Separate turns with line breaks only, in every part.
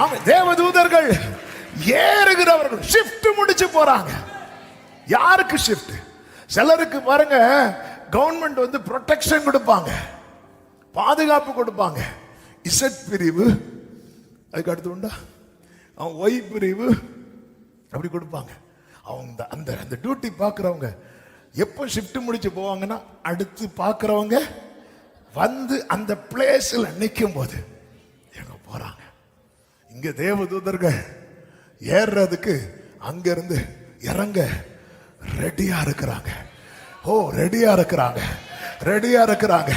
ஆமா தேவதூதர்கள் ஏறுகிறவர்கள். ஷிஃப்ட் முடிச்சு போறாங்க. யாருக்கு ஷிஃப்ட் சிலருக்கு பாருங்க கவர்மெண்ட் வந்து ப்ரொடெக்ஷன் கொடுப்பாங்க. பாதுகாப்பு கொடுப்பாங்க. இசட் பிரிவு அதுக்கு அடுத்து உண்டா? அவன் ஒய் பிரிவு அப்படி கொடுப்பாங்க. அவங்க அந்த அந்த டியூட்டி பார்க்குறவங்க எப்போ ஷிஃப்ட் முடிச்சு போவாங்கன்னா அடுத்து பார்க்குறவங்க வந்து அந்த பிளேஸில் நிற்கும் போது எங்கே போகிறாங்க இங்க தேவதூதர்கள் ஏறுறதுக்கு அங்கிருந்து இறங்க ரெடியா இருக்கிறாங்க. ஓ ரெடியா இருக்கிறாங்க. ரெடியா இருக்கிறாங்க.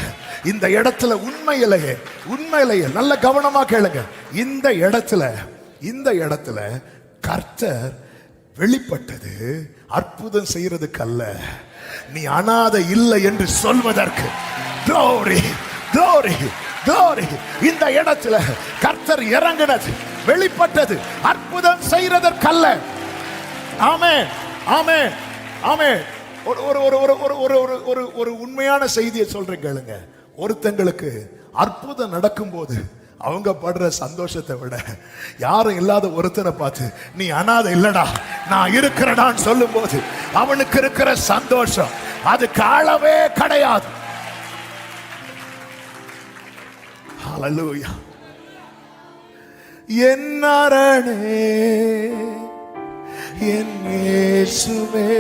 இந்த இடத்துல உண்மையிலேயே உண்மையிலேயே நல்ல கவனமா கேளுங்க. இந்த இடத்துல இந்த இடத்துல கர்த்தர் வெளிப்பட்டது அற்புதம் செய்யறதுக்கு அல்ல நீ அனாதை இல்லை என்று சொல்வதற்கு glory glory glory. இந்த இடத்துல கர்த்தர் இறங்கினது வெளிப்பட்டது. அற்புதம் செய்யறதற்கல்ல ஆமே ஆமே ஆமே ஒரு ஒரு ஒரு ஒரு ஒரு ஒரு ஒரு ஒரு ஒரு உண்மையான செய்தியை சொல்றேன் கேளுங்க. ஒருத்தங்களுக்கு அற்புதம் நடக்கும்போது அவங்க படுற சந்தோஷத்தை விட யாரும் இல்லாத ஒருத்தனை பார்த்து நீ அனாதை இல்லடா நான் இருக்கிறடான்னு சொல்லும் போது அவனுக்கு இருக்கிற சந்தோஷம் அது காலவே கிடையாது. ஹalleluya. என் அரணே என் இயேசுவே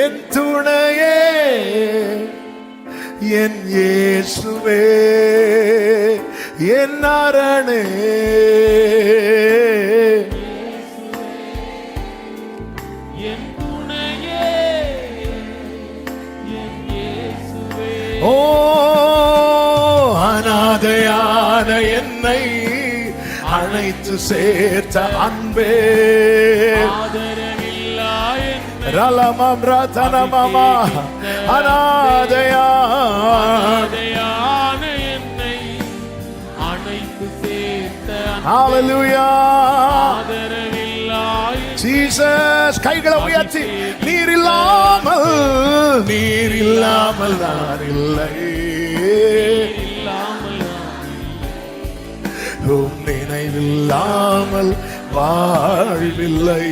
என் துணையே என் இயேசுவே என் அரணே. ஓ அனாதையான என்னை அழைத்து சேர்த்த அன்பே. ரலமம் ரதனமமா. அனாதையா.
ஆதையான சேர்த்த
ஹalleluya ஜீசஸ் கைகளை உயர்த்தி. நீர் இல்லாமல் நீர் இல்லாமல் நான் இல்லை. உம் நினைவில்லாமல் வாழ்வில்லை.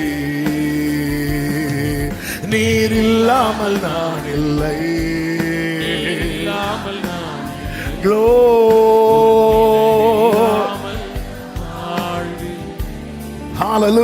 நீர் இல்லாமல் நான் இல்லை. க்ளோ
இல்லாமல்